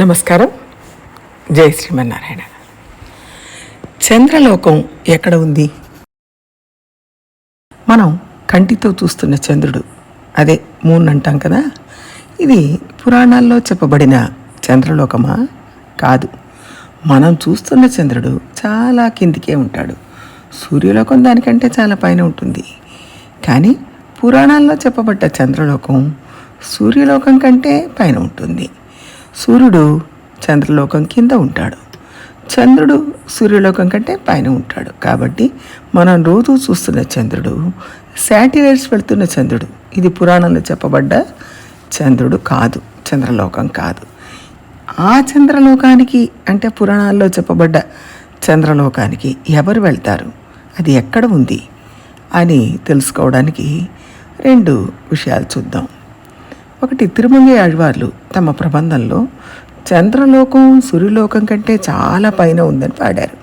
నమస్కారం. జై శ్రీమన్నారాయణ. చంద్రలోకం ఎక్కడ ఉంది? మనం కంటితో చూస్తున్న చంద్రుడు. అదే మూన్ అంటాం కదా? ఇది పురాణాల్లో చెప్పబడిన చంద్రలోకమా? కాదు. మనం చూస్తున్న చంద్రుడు చాలా కిందికే ఉంటాడు. సూర్యలోకం దానికంటే చాలా పైన ఉంటుంది. కానీ పురాణాల్లో చెప్పబడ్డ చంద్రలోకం సూర్యలోకం కంటే పైన ఉంటుంది. సూర్యుడు చంద్రలోకం కింద ఉంటాడు. చంద్రుడు సూర్యలోకం కంటే పైన ఉంటాడు. కాబట్టి మనం రోజు చూస్తున్న చంద్రుడు శాటిలైట్స్ వెళ్తున్న చంద్రుడు ఇది పురాణంలో చెప్పబడ్డ చంద్రుడు కాదు చంద్రలోకం కాదు. ఆ చంద్రలోకానికి అంటే పురాణాల్లో చెప్పబడ్డ చంద్రలోకానికి ఎవరు వెళ్తారు? అది ఎక్కడ ఉంది? అని తెలుసుకోవడానికి రెండు విషయాలు చూద్దాం. ఒకటి తిరుమంగి ఆళ్వార్లు తమ ప్రబంధంలో చంద్రలోకం సూర్యలోకం కంటే చాలా పైన ఉందని పాడారు.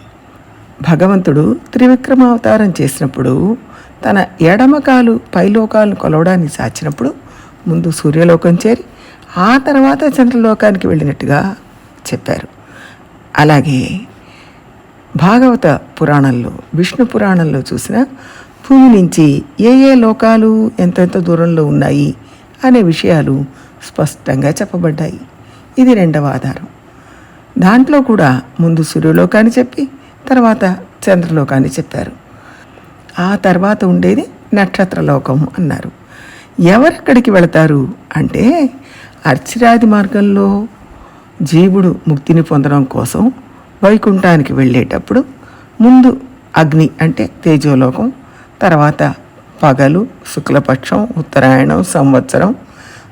భగవంతుడు త్రివిక్రమావతారం చేసినప్పుడు తన ఎడమకాలు పైలోకాలను కొలవడానికి సాచినప్పుడు ముందు సూర్యలోకం చేరి ఆ తర్వాత చంద్రలోకానికి వెళ్ళినట్టుగా చెప్పారు. అలాగే భాగవత పురాణంలో విష్ణు పురాణంలో చూసిన భూమి నుంచి ఏ ఏ లోకాలు ఎంతెంత దూరంలో ఉన్నాయి అనే విషయాలు స్పష్టంగా చెప్పబడ్డాయి. ఇది రెండవ ఆధారం. దాంట్లో కూడా ముందు సూర్యలోకాన్ని చెప్పి తర్వాత చంద్రలోకాన్ని చెప్పారు. ఆ తర్వాత ఉండేది నక్షత్రలోకం అన్నారు. ఎవరెక్కడికి వెళతారు అంటే అర్చిరాది మార్గంలో జీవుడు ముక్తిని పొందడం కోసం వైకుంఠానికి వెళ్ళేటప్పుడు ముందు అగ్ని అంటే తేజోలోకం తర్వాత పగలు శుక్లపక్షం ఉత్తరాయణం సంవత్సరం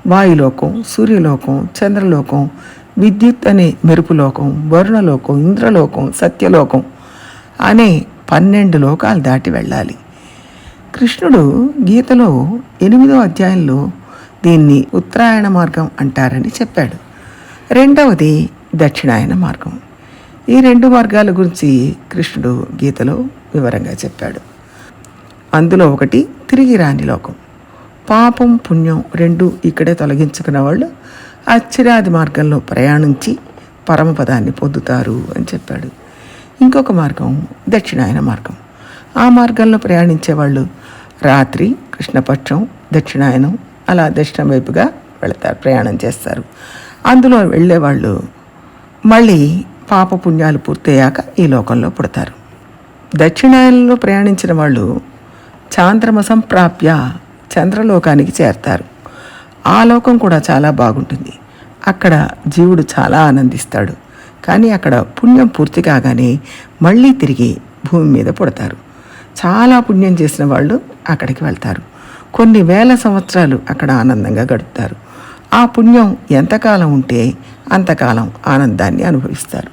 వాయులోకం సూర్యలోకం చంద్రలోకం విద్యుత్ అనే మెరుపులోకం వరుణలోకం ఇంద్రలోకం సత్యలోకం అనే పన్నెండు లోకాలు దాటి వెళ్ళాలి. కృష్ణుడు గీతలో ఎనిమిదో అధ్యాయంలో దీన్ని ఉత్తరాయణ మార్గం అంటారని చెప్పాడు. రెండవది దక్షిణాయన మార్గం. ఈ రెండు మార్గాల గురించి కృష్ణుడు గీతలో వివరంగా చెప్పాడు. అందులో ఒకటి తిరిగి రాని లోకం. పాపం పుణ్యం రెండు ఇక్కడే తొలగించుకున్న వాళ్ళు అచ్చిరాది మార్గంలో ప్రయాణించి పరమపదాన్ని పొందుతారు అని చెప్పాడు. ఇంకొక మార్గం దక్షిణాయన మార్గం. ఆ మార్గంలో ప్రయాణించే వాళ్ళు రాత్రి కృష్ణపక్షం దక్షిణాయనం అలా దక్షిణం వైపుగా వెళతారు ప్రయాణం చేస్తారు. అందులో వెళ్ళేవాళ్ళు మళ్ళీ పాప పుణ్యాలు పూర్తయ్యాక ఈ లోకంలో పుడతారు. దక్షిణాయనంలో ప్రయాణించిన వాళ్ళు చాంద్రమసం ప్రాప్య చంద్రలోకానికి చేరతారు. ఆ లోకం కూడా చాలా బాగుంటుంది. అక్కడ జీవుడు చాలా ఆనందిస్తాడు. కానీ అక్కడ పుణ్యం పూర్తి కాగానే మళ్ళీ తిరిగి భూమి మీద పుడతారు. చాలా పుణ్యం చేసిన వాళ్ళు అక్కడికి వెళ్తారు. కొన్ని వేల సంవత్సరాలు అక్కడ ఆనందంగా గడుపుతారు. ఆ పుణ్యం ఎంతకాలం ఉంటే అంతకాలం ఆనందాన్ని అనుభవిస్తారు.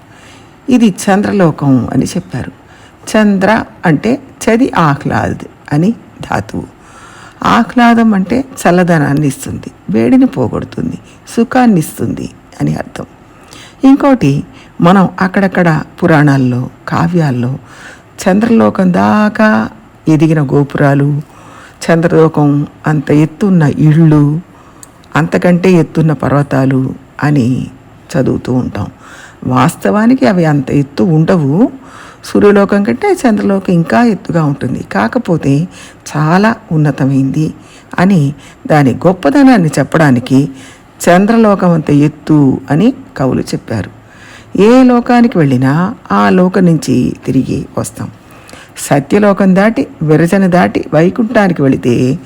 ఇది చంద్రలోకం అని చెప్పారు చంద్ర అంటే చది ఆహ్లాద్. అని ధాతువు. ఆహ్లాదం అంటే చల్లదనాన్ని ఇస్తుంది వేడిని పోగొడుతుంది సుఖాన్ని ఇస్తుంది అని అర్థం. ఇంకోటి మనం అక్కడక్కడ పురాణాల్లో కావ్యాల్లో చంద్రలోకం దాకా ఎదిగిన గోపురాలు చంద్రలోకం అంత ఎత్తున్న ఇళ్ళు అంతకంటే ఎత్తున్న పర్వతాలు అని చదువుతూ ఉంటాం. వాస్తవానికి అవి అంత ఎత్తు ఉండవు సూర్యలోకం కంటే చంద్రలోకం ఇంకా ఎత్తుగా ఉంటుంది. కాకపోతే చాలా ఉన్నతమైంది అని దాని గొప్పదనాన్ని చెప్పడానికి చంద్రలోకం అంత ఎత్తు అని కవులు చెప్పారు. ఏ లోకానికి వెళ్ళినా ఆ లోకం నుంచి తిరిగి వస్తాం. సత్యలోకం దాటి విరజన దాటి వైకుంఠానికి వెళితే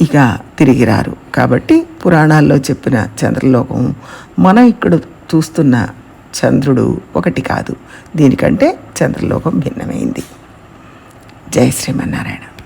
ఇక తిరిగి రారు. కాబట్టి పురాణాల్లో చెప్పిన చంద్రలోకం మనం ఇక్కడ చూస్తున్న చంద్రుడు ఒకటి కాదు. దీనికంటే చంద్రలోకం భిన్నమైంది. జై శ్రీమన్నారాయణ.